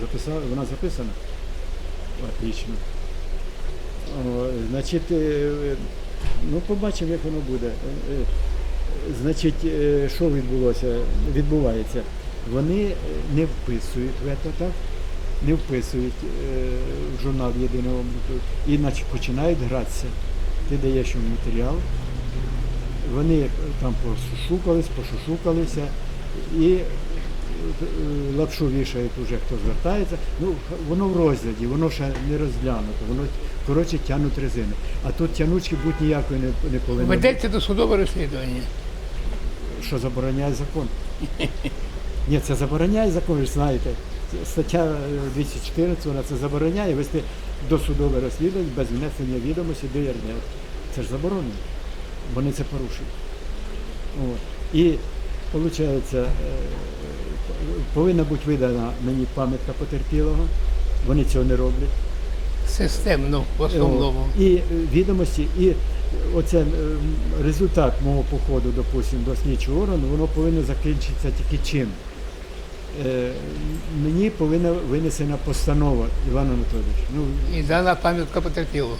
Записали, вона записана? Отлично. Значить, е, ну побачимо, як воно буде. Е, е, Значить, е, що відбулося, відбувається? Вони е, не вписують вето, так? Не вписують е, в журнал єдиного обліку і значить, починають гратися. Ти даєш їм матеріал, вони е, там пошукались, пошушукалися і е, лапшу вішають уже хто звертається. Ну, воно в розгляді, воно ще не розглянуто, воно коротше тягнуть резину. А тут тянучки будь ніякої не, не повинно Ведеться до судове розслідування. що забороняє закон. Ні, це забороняє закон, ви знаєте. Стаття е, 214 вона це забороняє вести досудове розслідування без внесення відомості до ЄРДР. Це ж заборонено. Вони це порушують. От. І виходить, повинна бути видана мені пам'ятка потерпілого. Вони цього не роблять. Системно в основному. І е, відомості, і оце е, результат мого походу, допустим, до слідчого органу, воно повинно закінчитися тільки чим. Е, Мені повинна винесена постанова, Іван Анатолійович. Ну, І дана пам'ятка потерпілого.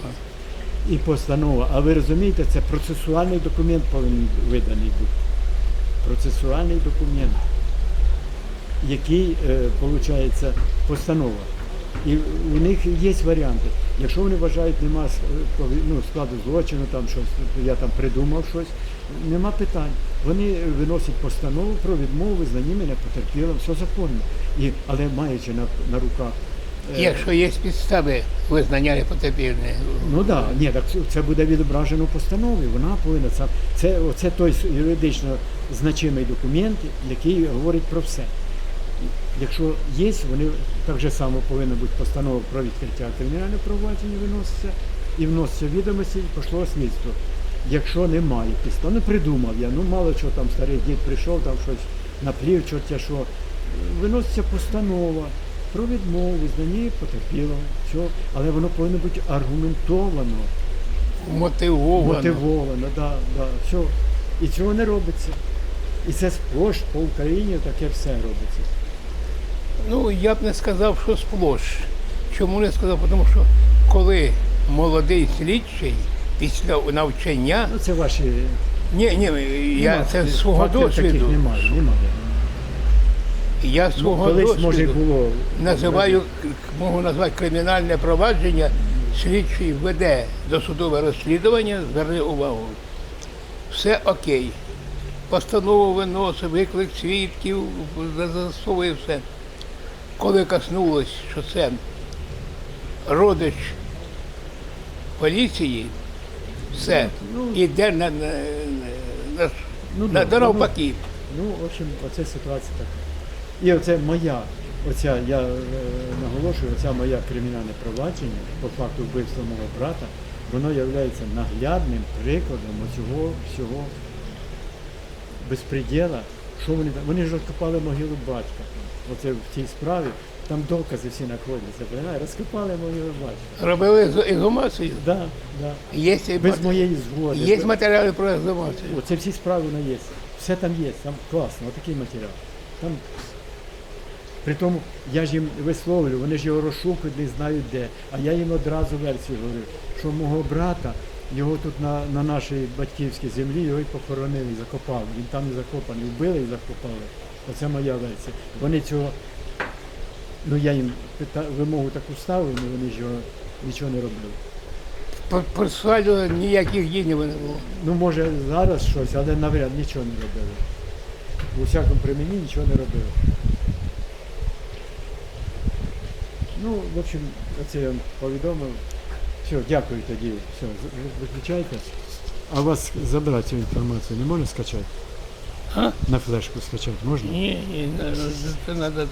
і постанова. А ви розумієте, це процесуальний документ повинен виданий бути. Процесуальний документ, який, виходить, постанова. І у них є варіанти. Якщо вони вважають, нема е, ну, складу злочину, там щось, я там придумав щось, нема питань. Вони виносять постанову про відмову визнанні мене потерпілим, все законно. І, але маючи на, на руках. е, Якщо є підстави визнання непотерпільне. Ну так, да. ні, так це- це буде відображено в постанові. Вона повинна це. Це оце той юридично значимий документ, який говорить про все. Якщо є, вони так же само повинна бути постанова про відкриття кримінального провадження виноситься і вноситься відомості, і пішло слідство. Якщо немає підстав, ну придумав я, ну мало чого там старий дід прийшов, там щось наплів, чортя що. Виноситься постанова про відмову, визнанні потерпілого, все, але воно повинно бути аргументовано, Мотивовано. мотивовано, да, да, все. І цього не робиться. І це сплош по Україні таке все робиться. Ну, я б не сказав, що сплош. Чому не сказав? Тому що коли молодий слідчий після навчання, Ну це ваші ні, ні, я нема це з свого фактів досвіду. Немає, немає. Я з Ну, свого колись може було. називаю, можу назвати кримінальне провадження, слідчий веде досудове розслідування, зверни увагу. Все окей. Постанову виносить, виклик свідків, застосовує все. Коли коснулось, що це родич поліції, все, Ну, іде на, на, на, Ну, на, да, на навпаки. Ну, в общем, оце ситуація така. І оце моя, оця, я е, наголошую, оця моя кримінальне провадження по факту вбивства мого брата, воно є наглядним прикладом оцього всього безпреділа. Що вони там? Вони ж розкопали могилу батька. Оце в цій справі, там докази всі знаходяться, понимаєш? розкопали могилу батька. Робили ексгумацію. Да, да. Є, Без моєї згоди. є матеріали про ексгумацію. О, це всі справи воно є. Все там є, там класно, отакий матеріал. Там... При тому я ж їм висловлюю, вони ж його розшукують, не знають де. А я їм одразу версію говорю, що мого брата, його тут на, на нашій батьківській землі, його і похоронили, і закопали. Він там і закопаний, вбили і закопали. Оце моя версія. Вони цього, ну я їм пита, вимогу таку ставив, але вони ж його нічого не робили. Процесуально ніяких дій не було. Ну, може, зараз щось, але навряд нічого не робили. У всякому при мені нічого не робили. Ну, в общем, оце я вам повідомив. Все, дякую тоді. Все, виключайте. А у вас забрати цю інформацію не можна скачати? А? На флешку скачати можна? Ні, ні, це треба